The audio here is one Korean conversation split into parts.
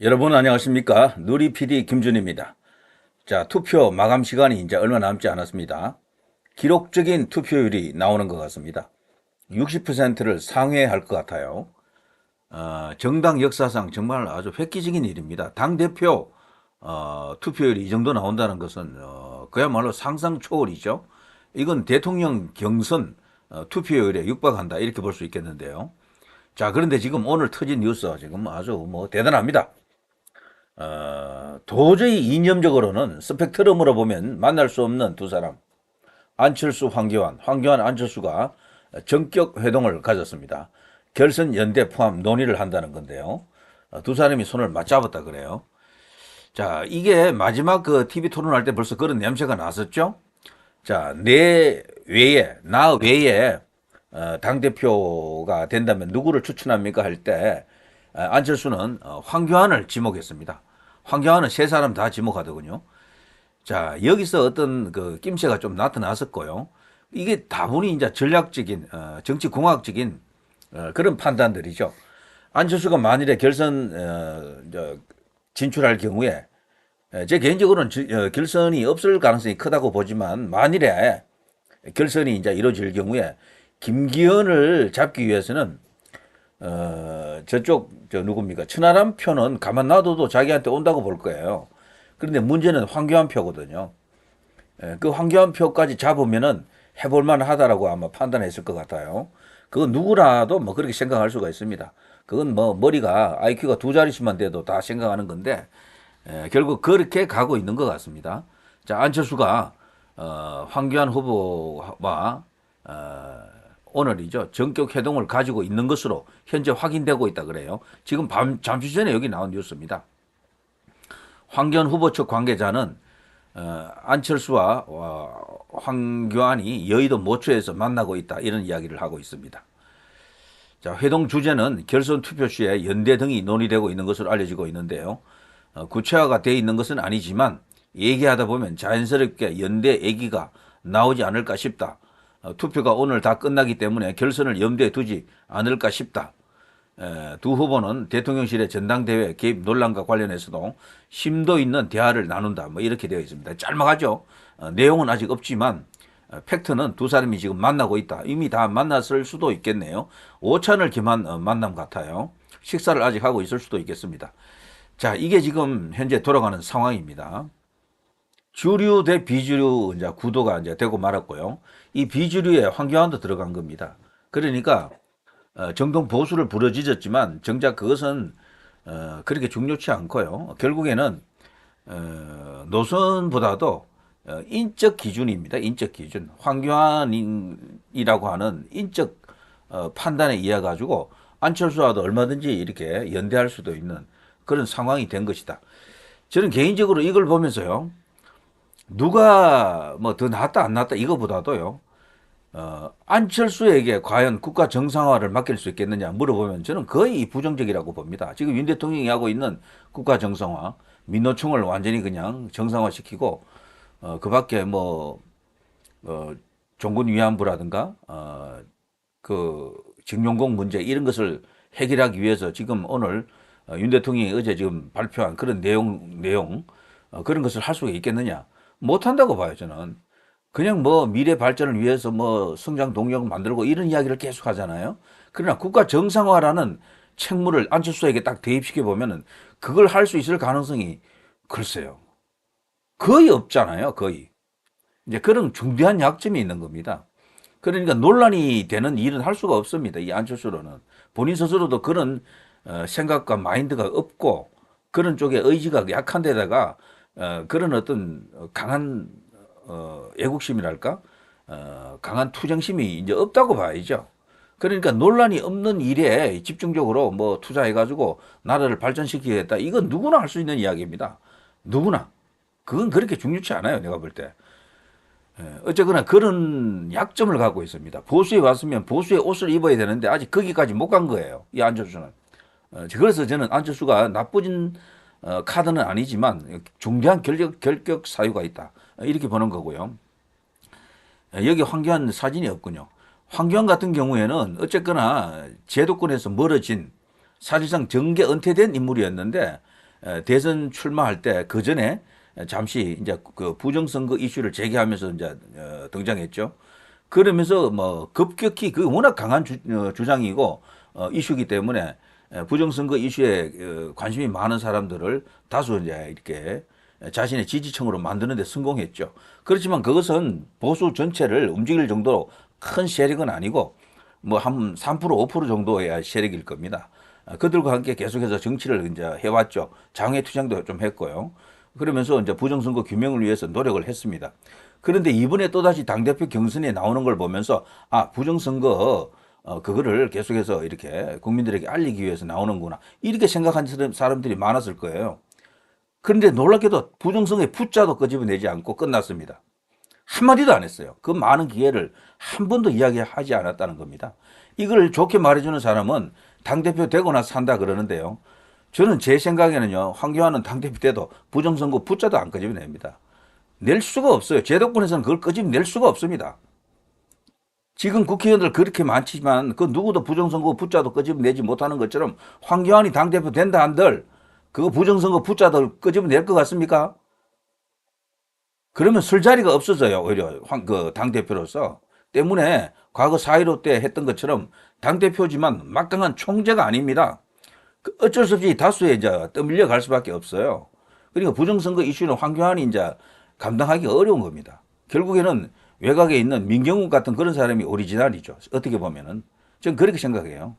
여러분 안녕하십니까? 누리 PD 김준입니다. 자, 투표 마감 시간이 이제 얼마 남지 않았습니다. 기록적인 투표율이 나오는 것 같습니다. 60%를 상회할 것 같아요. 어, 정당 역사상 정말 아주 획기적인 일입니다. 당 대표 어, 투표율이 이 정도 나온다는 것은 어, 그야말로 상상 초월이죠. 이건 대통령 경선 어, 투표율에 육박한다 이렇게 볼 수 있겠는데요. 자, 그런데 지금 오늘 터진 뉴스 지금 아주 뭐 대단합니다. 어, 도저히 이념적으로는 스펙트럼으로 보면 만날 수 없는 두 사람. 안철수, 황교안, 황교안, 안철수가 전격 회동을 가졌습니다. 결선 연대 포함 논의를 한다는 건데요. 어, 두 사람이 손을 맞잡았다 그래요. 자, 이게 마지막 그 TV 토론할 때 벌써 그런 냄새가 났었죠? 자, 내 외에, 나 외에, 어, 당대표가 된다면 누구를 추천합니까? 할 때, 어, 안철수는 어, 황교안을 지목했습니다. 황교안은 세 사람 다 지목하더군요. 자, 여기서 어떤 그 낌새가 좀 나타났었고요. 이게 다분히 이제 전략적인, 어, 정치공학적인 어, 그런 판단들이죠. 안철수가 만일에 결선 진출할 경우에 에, 제 개인적으로는 결선이 없을 가능성이 크다고 보지만 만일에 결선이 이제 이루어질 경우에 김기현을 잡기 위해서는 어, 저쪽 저 누굽니까 천하람 표는 가만 놔둬도 자기한테 온다고 볼 거예요. 그런데 문제는 황교안 표거든요. 에, 그 황교안 표까지 잡으면은 해볼만 하다라고 아마 판단했을 것 같아요. 그건 누구라도 뭐 그렇게 생각할 수가 있습니다. 그건 뭐 머리가 IQ가 두 자릿수만 돼도 다 생각하는 건데 에, 결국 그렇게 가고 있는 것 같습니다. 자 안철수가 어, 황교안 후보와 어, 오늘이죠 전격 회동을 가지고 있는 것으로 현재 확인되고 있다 그래요. 지금 밤, 잠시 전에 여기 나온 뉴스입니다. 황교안 후보 측 관계자는 어, 안철수와 어, 황교안이 여의도 모처에서 만나고 있다 이런 이야기를 하고 있습니다. 자, 회동 주제는 결선 투표 시에 연대 등이 논의되고 있는 것으로 알려지고 있는데요. 어, 구체화가 되어 있는 것은 아니지만 얘기하다 보면 자연스럽게 연대 얘기가 나오지 않을까 싶다. 어, 투표가 오늘 다 끝나기 때문에 결선을 염두에 두지 않을까 싶다. 에, 두 후보는 대통령실의 전당대회 개입 논란과 관련해서도 심도 있는 대화를 나눈다. 뭐 이렇게 되어 있습니다. 짤막하죠. 어, 내용은 아직 없지만 어, 팩트는 두 사람이 지금 만나고 있다. 이미 다 만났을 수도 있겠네요. 오찬을 겸한 어, 만남 같아요. 식사를 아직 하고 있을 수도 있겠습니다. 자, 이게 지금 현재 돌아가는 상황입니다. 주류 대 비주류 이제 구도가 이제 되고 말았고요. 이 비주류에 황교안도 들어간 겁니다. 그러니까 어, 정동 보수를 부르짖었지만 정작 그것은 어, 그렇게 중요치 않고요. 결국에는 어, 노선보다도 어, 인적 기준입니다. 인적 기준. 황교안이라고 하는 인적 어, 판단에 의해 가지고 안철수와도 얼마든지 이렇게 연대할 수도 있는 그런 상황이 된 것이다. 저는 개인적으로 이걸 보면서요. 누가 뭐 더 낫다 안 낫다 이거보다도요. 어, 안철수에게 과연 국가 정상화를 맡길 수 있겠느냐 물어보면 저는 거의 부정적이라고 봅니다. 지금 윤 대통령이 하고 있는 국가 정상화, 민노총을 완전히 그냥 정상화시키고 어, 그 밖에 뭐 어, 종군 위안부라든가 어, 그 징용공 문제 이런 것을 해결하기 위해서 지금 오늘 어, 윤 대통령이 어제 지금 발표한 그런 내용 내용 어, 그런 것을 할 수가 있겠느냐 못한다고 봐요 저는 그냥 뭐 미래 발전을 위해서 뭐 성장 동력을 만들고 이런 이야기를 계속 하잖아요 그러나 국가 정상화라는 책무를 안철수에게 딱 대입시켜 보면은 그걸 할 수 있을 가능성이 글쎄요 거의 없잖아요 거의 이제 그런 중대한 약점이 있는 겁니다. 그러니까 논란이 되는 일은 할 수가 없습니다. 이 안철수로는 본인 스스로도 그런 어, 생각과 마인드가 없고 그런 쪽에 의지가 약한 데다가 어, 그런 어떤 강한 어, 애국심이랄까 어, 강한 투쟁심이 이제 없다고 봐야죠. 그러니까 논란이 없는 일에 집중적으로 뭐 투자해가지고 나라를 발전시키겠다. 이건 누구나 할 수 있는 이야기입니다. 누구나. 그건 그렇게 중요치 않아요. 내가 볼 때. 예, 어쨌거나 그런 약점을 갖고 있습니다. 보수에 왔으면 보수의 옷을 입어야 되는데 아직 거기까지 못 간 거예요. 이 안철수는. 어, 그래서 저는 안철수가 나쁘진 어, 카드는 아니지만 중대한 결격, 결격 사유가 있다. 어, 이렇게 보는 거고요. 예, 여기 황교안 사진이 없군요. 황교안 같은 경우에는 어쨌거나 제도권에서 멀어진 사실상 정계 은퇴된 인물이었는데 에, 대선 출마할 때 그 전에 잠시 이제 그 부정선거 이슈를 제기하면서 이제 어, 등장했죠. 그러면서 뭐 급격히 그 워낙 강한 주, 어, 주장이고 어, 이슈기 때문에 에, 부정선거 이슈에 어, 관심이 많은 사람들을 다수 이제 이렇게 자신의 지지층으로 만드는 데 성공했죠. 그렇지만 그것은 보수 전체를 움직일 정도로 큰 세력은 아니고 뭐 한 3% 5% 정도의 세력일 겁니다. 아, 그들과 함께 계속해서 정치를 이제 해왔죠. 장외 투쟁도 좀 했고요. 그러면서 이제 부정선거 규명을 위해서 노력을 했습니다. 그런데 이번에 또다시 당대표 경선에 나오는 걸 보면서 아, 부정선거 어, 그거를 계속해서 이렇게 국민들에게 알리기 위해서 나오는구나. 이렇게 생각한 사람- 사람들이 많았을 거예요. 그런데 놀랍게도 부정선거의 푸자도 끄집어내지 않고 끝났습니다. 한마디도 안 했어요. 그 많은 기회를 한 번도 이야기하지 않았다는 겁니다. 이걸 좋게 말해주는 사람은 당대표 되고 나서 산다 그러는데요. 저는 제 생각에는요, 황교안은 당대표 때도 부정선거 푸자도 안 끄집어냅니다. 낼 수가 없어요. 제도권에서는 그걸 끄집어낼 수가 없습니다. 지금 국회의원들 그렇게 많지만 그 누구도 부정선거 푸자도 끄집어내지 못하는 것처럼 황교안이 당대표 된다 한들 그거 부정선거 푸자도 끄집어낼 것 같습니까? 그러면 술 자리가 없어져요. 오히려 황, 그 당대표로서. 때문에 과거 4.15 때 했던 것처럼 당대표지만 막강한 총재가 아닙니다. 그 어쩔 수 없이 다수에 이제 떠밀려 갈 수밖에 없어요. 그러니까 부정선거 이슈는 황교안이 이제 감당하기 어려운 겁니다. 결국에는 외곽에 있는 민경욱 같은 그런 사람이 오리지널이죠. 어떻게 보면은. 저는 그렇게 생각해요.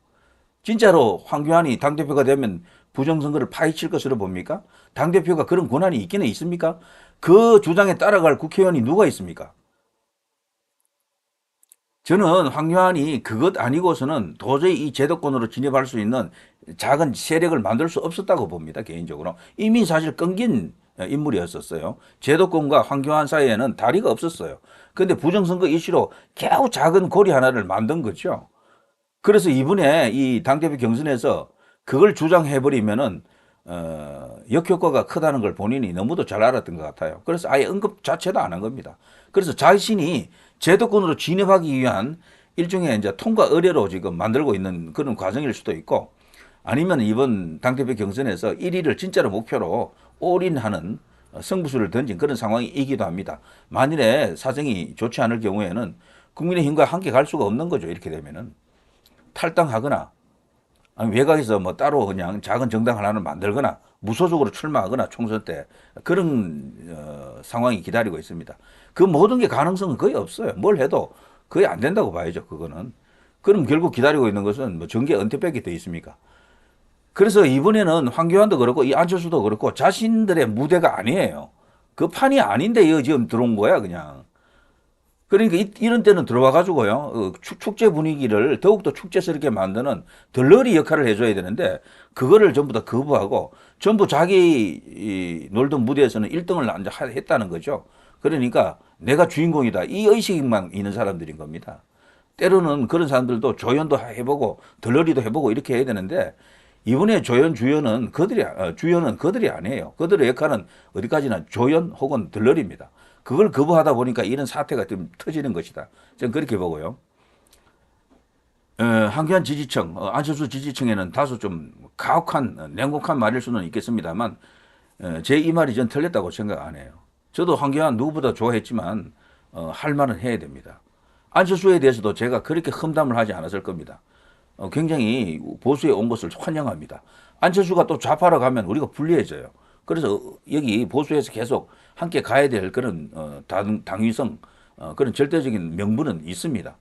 진짜로 황교안이 당대표가 되면 부정선거를 파헤칠 것으로 봅니까? 당대표가 그런 권한이 있기는 있습니까? 그 주장에 따라갈 국회의원이 누가 있습니까? 저는 황교안이 그것 아니고서는 도저히 이 제도권으로 진입할 수 있는 작은 세력을 만들 수 없었다고 봅니다, 개인적으로. 이미 사실 끊긴 인물이었었어요. 제도권과 황교안 사이에는 다리가 없었어요. 근데 부정선거 이슈로 겨우 작은 고리 하나를 만든 거죠. 그래서 이번에 이 당대표 경선에서 그걸 주장해버리면은 어, 역효과가 크다는 걸 본인이 너무도 잘 알았던 것 같아요. 그래서 아예 언급 자체도 안 한 겁니다. 그래서 자신이 제도권으로 진입하기 위한 일종의 이제 통과 의례로 지금 만들고 있는 그런 과정일 수도 있고 아니면 이번 당대표 경선에서 1위를 진짜로 목표로 올인하는 승부수를 던진 그런 상황이기도 합니다. 만일에 사정이 좋지 않을 경우에는 국민의힘과 함께 갈 수가 없는 거죠. 이렇게 되면은 탈당하거나 아니 외곽에서 뭐 따로 그냥 작은 정당 하나를 만들거나 무소속으로 출마하거나 총선 때 그런 어, 상황이 기다리고 있습니다. 그 모든 게 가능성은 거의 없어요. 뭘 해도 거의 안 된다고 봐야죠. 그거는. 그럼 결국 기다리고 있는 것은 뭐 정계 은퇴백이 돼 있습니까? 그래서 이번에는 황교안도 그렇고 이 안철수도 그렇고 자신들의 무대가 아니에요. 그 판이 아닌데 지금 들어온 거야 그냥. 그러니까 이, 이런 때는 들어와 가지고요 어, 축, 축제 분위기를 더욱더 축제스럽게 만드는 덜러리 역할을 해줘야 되는데 그거를 전부 다 거부하고 전부 자기 이, 놀던 무대에서는 1등을 앉아 하- 했다는 거죠. 그러니까 내가 주인공이다 이 의식만 있는 사람들인 겁니다. 때로는 그런 사람들도 조연도 해보고 덜러리도 해보고 이렇게 해야 되는데 이번에 조연 주연은 그들이 어, 주연은 그들이 아니에요. 그들의 역할은 어디까지나 조연 혹은 덜러리입니다. 그걸 거부하다 보니까 이런 사태가 좀 터지는 것이다. 저는 그렇게 보고요. 어, 한교안 지지층, 어, 안철수 지지층에는 다소 좀 가혹한, 어, 냉혹한 말일 수는 있겠습니다만, 어, 제이 말이 전 틀렸다고 생각 안 해요. 저도 한교안 누구보다 좋아했지만, 어, 할 말은 해야 됩니다. 안철수에 대해서도 제가 그렇게 험담을 하지 않았을 겁니다. 어, 굉장히 보수에 온 것을 환영합니다. 안철수가 또 좌파로 가면 우리가 불리해져요. 그래서 여기 보수에서 계속 함께 가야 될 그런 어, 당, 당위성 어, 그런 절대적인 명분은 있습니다.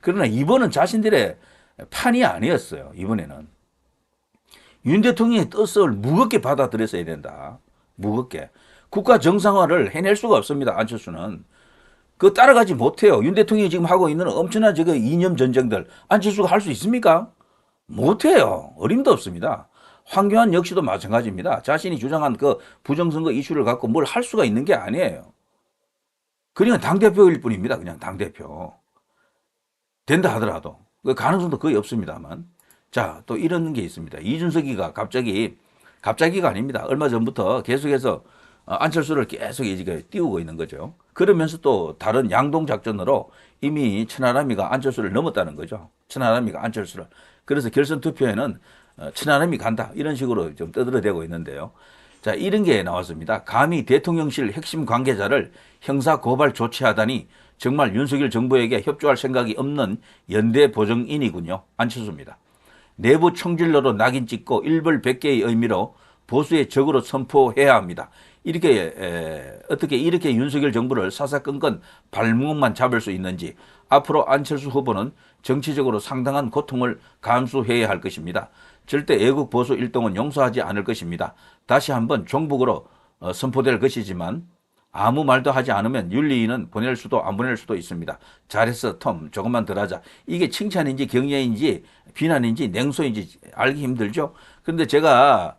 그러나 이번은 자신들의 판이 아니었어요. 이번에는 윤 대통령의 뜻을 무겁게 받아들였어야 된다. 무겁게 국가 정상화를 해낼 수가 없습니다. 안철수는 그 따라가지 못해요. 윤 대통령이 지금 하고 있는 엄청난 저거 이념 전쟁들 안철수가 할 수 있습니까? 못해요. 어림도 없습니다. 황교안 역시도 마찬가지입니다. 자신이 주장한 그 부정선거 이슈를 갖고 뭘 할 수가 있는 게 아니에요. 그냥 당대표일 뿐입니다. 그냥 당대표. 된다 하더라도. 그 가능성도 거의 없습니다만. 자, 또 이런 게 있습니다. 이준석이가 갑자기, 갑자기가 아닙니다. 얼마 전부터 계속해서 어, 안철수를 계속 이제 띄우고 있는 거죠. 그러면서 또 다른 양동 작전으로 이미 천하람이가 안철수를 넘었다는 거죠. 천하람이가 안철수를. 그래서 결선 투표에는 어, 천하람이 간다. 이런 식으로 좀 떠들어대고 있는데요. 자, 이런 게 나왔습니다. 감히 대통령실 핵심 관계자를 형사 고발 조치하다니 정말 윤석열 정부에게 협조할 생각이 없는 연대 보정인이군요. 안철수입니다. 내부 총질러로 낙인 찍고 일벌백계의 의미로 보수의 적으로 선포해야 합니다. 이렇게 에, 어떻게 이렇게 윤석열 정부를 사사건건 발목만 잡을 수 있는지 앞으로 안철수 후보는 정치적으로 상당한 고통을 감수해야 할 것입니다. 절대 애국 보수 일동은 용서하지 않을 것입니다. 다시 한번 종북으로 어, 선포될 것이지만 아무 말도 하지 않으면 윤리위는 보낼 수도 안 보낼 수도 있습니다. 잘했어, 톰. 조금만 더 하자. 이게 칭찬인지 경례인지 비난인지 냉소인지 알기 힘들죠. 그런데 제가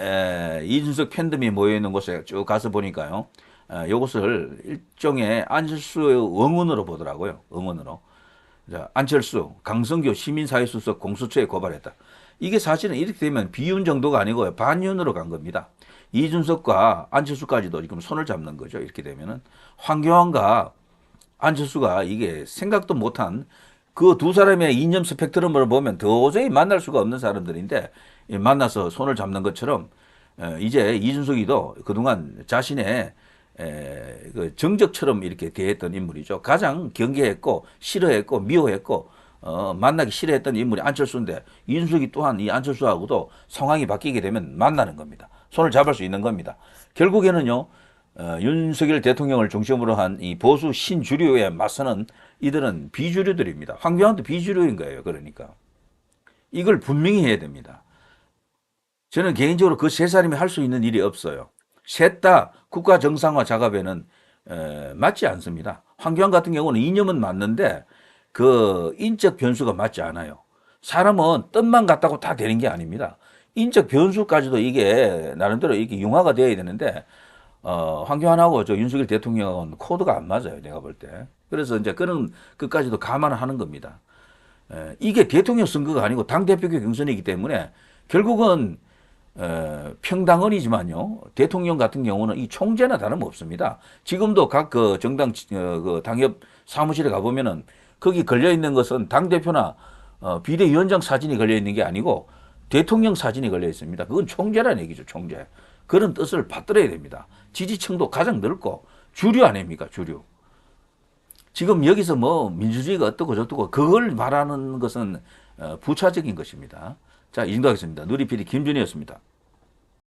에, 이준석 팬덤이 모여 있는 곳에 쭉 가서 보니까요. 어, 이것을 일종의 안철수의 응원으로 보더라고요. 응원으로. 자, 안철수, 강성규 시민사회수석 공수처에 고발했다. 이게 사실은 이렇게 되면 비윤 정도가 아니고 반윤으로 간 겁니다. 이준석과 안철수까지도 지금 손을 잡는 거죠. 이렇게 되면은 황교안과 안철수가 이게 생각도 못한 그 두 사람의 이념 스펙트럼을 보면 도저히 만날 수가 없는 사람들인데 이 만나서 손을 잡는 것처럼 어, 이제 이준석이도 그동안 자신의 에, 그 정적처럼 이렇게 대했던 인물이죠. 가장 경계했고 싫어했고 미워했고 어, 만나기 싫어했던 인물이 안철수인데 이준석이 또한 이 안철수하고도 상황이 바뀌게 되면 만나는 겁니다. 손을 잡을 수 있는 겁니다. 결국에는요. 어, 윤석열 대통령을 중심으로 한 이 보수 신주류에 맞서는 이들은 비주류들입니다. 황교안도 비주류인 거예요. 그러니까 이걸 분명히 해야 됩니다. 저는 개인적으로 그 세 사람이 할 수 있는 일이 없어요. 셋 다 국가 정상화 작업에는 에, 맞지 않습니다. 황교안 같은 경우는 이념은 맞는데 그 인적 변수가 맞지 않아요. 사람은 뜻만 같다고 다 되는 게 아닙니다. 인적 변수까지도 이게 나름대로 이게 융화가 되어야 되는데 어, 황교안하고 저 윤석열 대통령은 코드가 안 맞아요. 내가 볼 때. 그래서 이제 그런 것까지도 감안을 하는 겁니다. 에, 이게 대통령 선거가 아니고 당대표교 경선이기 때문에 결국은 에, 평당원이지만요. 대통령 같은 경우는 이 총재나 다름없습니다. 지금도 각 그 정당 어, 그 당협 사무실에 가보면은 거기 걸려 있는 것은 당 대표나 어, 비대위원장 사진이 걸려 있는 게 아니고 대통령 사진이 걸려 있습니다. 그건 총재라는 얘기죠, 총재. 그런 뜻을 받들어야 됩니다. 지지층도 가장 넓고 주류 아닙니까, 주류. 지금 여기서 뭐 민주주의가 어떻고 저떻고 그걸 말하는 것은 어, 부차적인 것입니다. 자, 이 정도 하겠습니다. 누리PD 김준이었습니다.